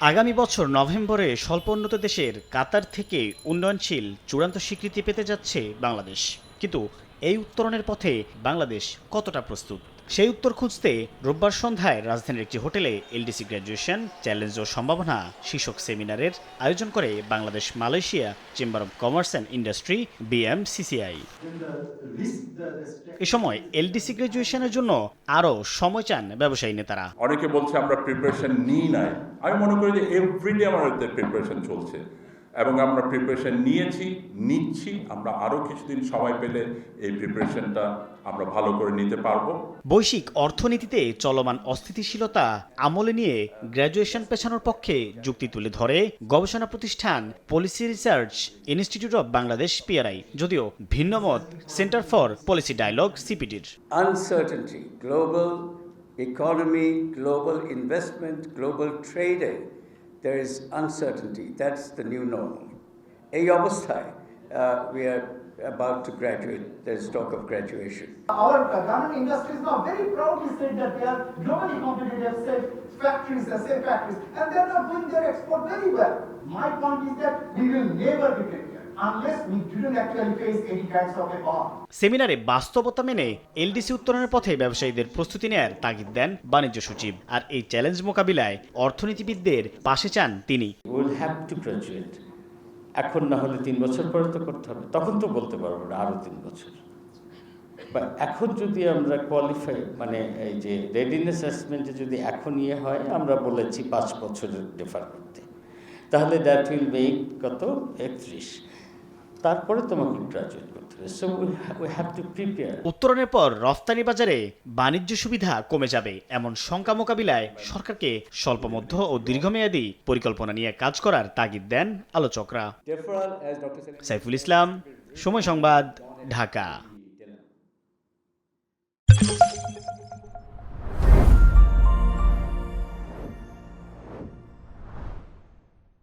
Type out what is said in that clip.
আগামী বছর নভেম্বরে স্বল্পোন্নত দেশের কাতার থেকে উন্নয়নশীল চূড়ান্ত স্বীকৃতি পেতে যাচ্ছে বাংলাদেশ। কিন্তু এই উত্তরণের পথে বাংলাদেশ কতটা প্রস্তুত? সেই উত্তর খুঁজতে রোববার সন্ধ্যায় রাজধানীর একটি হোটেলে এলডিসি গ্র্যাজুয়েশন, চ্যালেঞ্জ ও সম্ভাবনা শীর্ষক সেমিনারের আয়োজন করে Bangladesh, Malaysia chamber of commerce and industry, BMCCI. এ সময় এলডিসি গ্র্যাজুয়েশনের জন্য আরও সময় চান ব্যবসায়ী নেতারা। অনেকে বলছে, আমরা প্রিপারেশন নিই নাই। আমি মনে করি যে এভরিডে আমাদের প্রিপারেশন চলছে। এবং আমরা প্রিপারেশন নিয়েছি নিচ্ছি আমরা আরও কিছুদিন সময় পেলে এই প্রিপারেশনটা আমরা ভালো করে নিতে পারব। বৈশ্বিক অর্থনীতিতে চলমান অস্থিতিশীলতা আমলে নিয়ে গ্র্যাজুয়েশন পেছানোর পক্ষে যুক্তি তুলে ধরে গবেষণা প্রতিষ্ঠান policy research institute of Bangladesh PRI যদিও ভিন্নমত সেন্টার ফর পলিসি ডায়ালগ সিপিডির uncertainty, global economy, global investment, global trading, there is uncertainty. That's the new normal. এই অবস্থায় uh, we are about to graduate. There's talk of graduation. Our garment industries now very proudly say that they are globally competitive, safe factories, uh, safe factories, and they are not doing their export very well. My point is that we will never be prepared Unless we didn't actually face any kinds of a bomb. সেমিনারে বাস্তবতা মেনে LDC উত্তরণের পথে ব্যবসায়ীদের প্রস্তুতি নেয়ার তাগিদ দেন বাণিজ্য সচিব। আর এই চ্যালেঞ্জ মোকাবিলায় অর্থনীতিবিদদের পাশে চান তিনি। উইল হ্যাভ টু গ্রাজুয়েট এখন না হলে তিন বছর পরে তো করতে হবে। তখন তো বলতে পারব না আরও তিন বছর। বা এখন যদি আমরা কোয়ালিফাই মানে এই যে রেডিনেস অ্যাসেসমেন্টে যদি এখন ইয়ে হয় আমরা বলেছি পাঁচ বছরের ডেফার করতে। তাহলে দ্যাট উইল মেক কত? একত্রিশ। তারপরে তোমাকে গ্রাজুয়েট করতে হবে। So we have to prepare উত্তরণের পর রফতানি বাজারে বাণিজ্য সুবিধা কমে যাবে এমন শঙ্কা মোকাবিলায় সরকারকে স্বল্প মধ্য ও দীর্ঘমেয়াদী পরিকল্পনা নিয়ে কাজ করার তাগিদ দেন আলোচকরা। সাইফুল ইসলাম সময় সংবাদ ঢাকা।